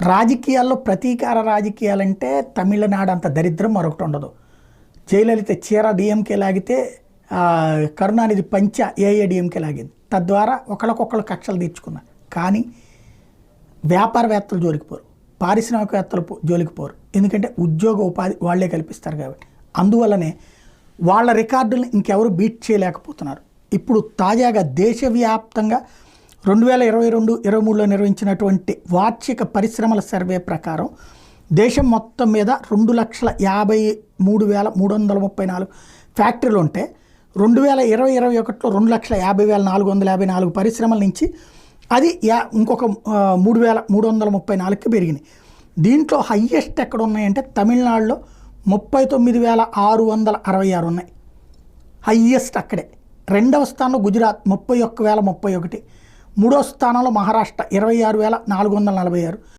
రాజకీయాల్లో ప్రతీకార రాజకీయాలంటే తమిళనాడు అంత దరిద్రం మరొకటి ఉండదు. జయలలిత చీర డిఎంకే లాగితే కరుణానిధి పంచ ఏఐడిఎంకే లాగింది. తద్వారా ఒకళ్ళకొకళ్ళు కక్షలు తీర్చుకున్నారు. కానీ వ్యాపారవేత్తలు జోలికి పోరు. పారిశ్రామికవేత్తలు జోలికి పోరు. ఎందుకంటే ఉద్యోగ ఉపాధి వాళ్ళే కల్పిస్తారు కాబట్టి. అందువల్లనే వాళ్ళ రికార్డులను ఇంకెవరు బీట్ చేయలేకపోతున్నారు. ఇప్పుడు తాజాగా దేశవ్యాప్తంగా రెండు వేల ఇరవై రెండు ఇరవై మూడులో నిర్వహించినటువంటి వార్షిక పరిశ్రమల సర్వే ప్రకారం దేశం మొత్తం మీద రెండు లక్షల యాభై మూడు వేల మూడు వందల ముప్పై నాలుగు ఫ్యాక్టరీలు ఉంటే రెండు వేల ఇరవై ఇరవై ఒకటిలో రెండు లక్షల యాభై వేల నాలుగు వందల యాభై నాలుగు పరిశ్రమల నుంచి అది యా ఇంకొక మూడు వేల మూడు వందల ముప్పై నాలుగుకి పెరిగినాయి. దీంట్లో హయ్యెస్ట్ ఎక్కడ ఉన్నాయంటే తమిళనాడులో ముప్పై తొమ్మిది వేల ఆరు వందల అరవై ఆరు ఉన్నాయి. హయ్యెస్ట్ అక్కడే. రెండవ స్థానంలో గుజరాత్ ముప్పై ఒక్క వేల ముప్పై ఒకటి. మూడో స్థానంలో మహారాష్ట్ర ఇరవై ఆరు వేల నాలుగు వందల నలభై ఆరు.